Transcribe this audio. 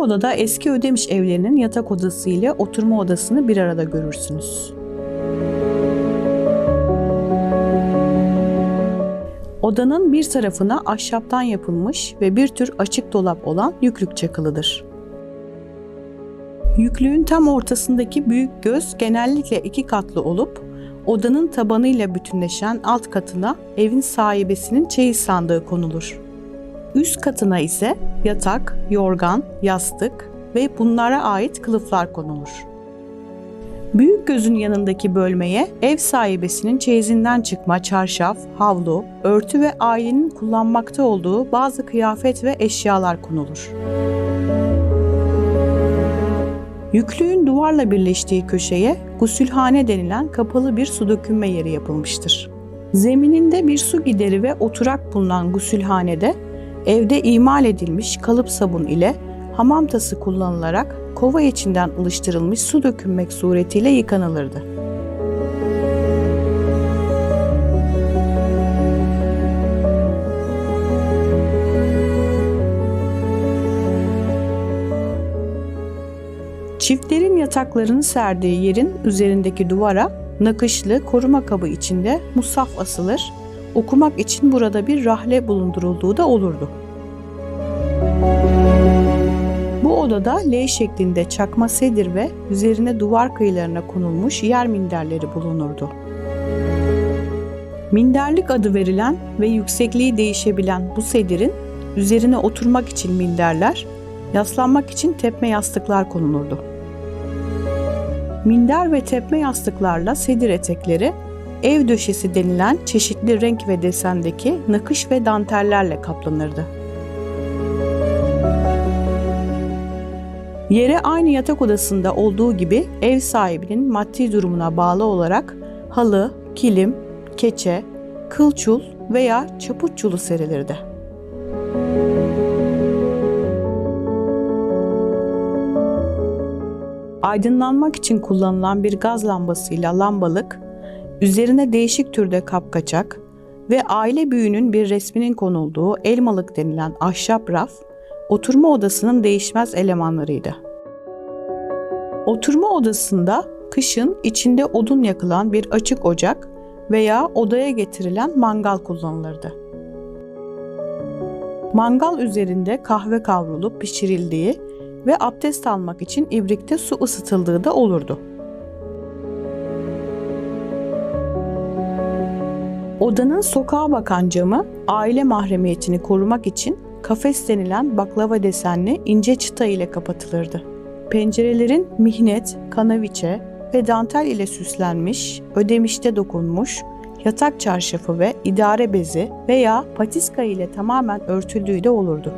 odada eski ödemiş evlerinin yatak odası ile oturma odasını bir arada görürsünüz. Odanın bir tarafına ahşaptan yapılmış ve bir tür açık dolap olan yüklük çakılıdır. Yüklüğün tam ortasındaki büyük göz genellikle iki katlı olup odanın tabanıyla bütünleşen alt katına evin sahibesinin çeyiz sandığı konulur. Üst katına ise yatak, yorgan, yastık ve bunlara ait kılıflar konulur. Büyük gözün yanındaki bölmeye ev sahibesinin çeyizinden çıkma çarşaf, havlu, örtü ve ailenin kullanmakta olduğu bazı kıyafet ve eşyalar konulur. Yüklüğün duvarla birleştiği köşeye gusülhane denilen kapalı bir su dökünme yeri yapılmıştır. Zemininde bir su gideri ve oturak bulunan gusülhanede evde imal edilmiş kalıp sabun ile hamam tası kullanılarak kova içinden ılıştırılmış su dökünmek suretiyle yıkanılırdı. Çiftlerin yataklarını serdiği yerin üzerindeki duvara nakışlı koruma kabı içinde musaf asılır, okumak için burada bir rahle bulundurulduğu da olurdu. Bu odada L şeklinde çakma sedir ve üzerine duvar kıyılarına konulmuş yer minderleri bulunurdu. Minderlik adı verilen ve yüksekliği değişebilen bu sedirin üzerine oturmak için minderler, yaslanmak için tepme yastıklar konulurdu. Minder ve tepme yastıklarla sedir etekleri ev döşesi denilen çeşitli renk ve desendeki nakış ve dantellerle kaplanırdı. Yere aynı yatak odasında olduğu gibi ev sahibinin maddi durumuna bağlı olarak halı, kilim, keçe, kılçul veya çaput çulu serilirdi. Aydınlanmak için kullanılan bir gaz lambasıyla lambalık, üzerine değişik türde kapkaçak ve aile büyüğünün bir resminin konulduğu elmalık denilen ahşap raf, oturma odasının değişmez elemanlarıydı. Oturma odasında kışın içinde odun yakılan bir açık ocak veya odaya getirilen mangal kullanılırdı. Mangal üzerinde kahve kavrulup pişirildiği ve abdest almak için ibrikte su ısıtıldığı da olurdu. Odanın sokağa bakan camı aile mahremiyetini korumak için kafes denilen baklava desenli ince çıta ile kapatılırdı. Pencerelerin mihnet, kanaviçe ve dantel ile süslenmiş, ödemişte dokunmuş, yatak çarşafı ve idare bezi veya patiska ile tamamen örtüldüğü de olurdu.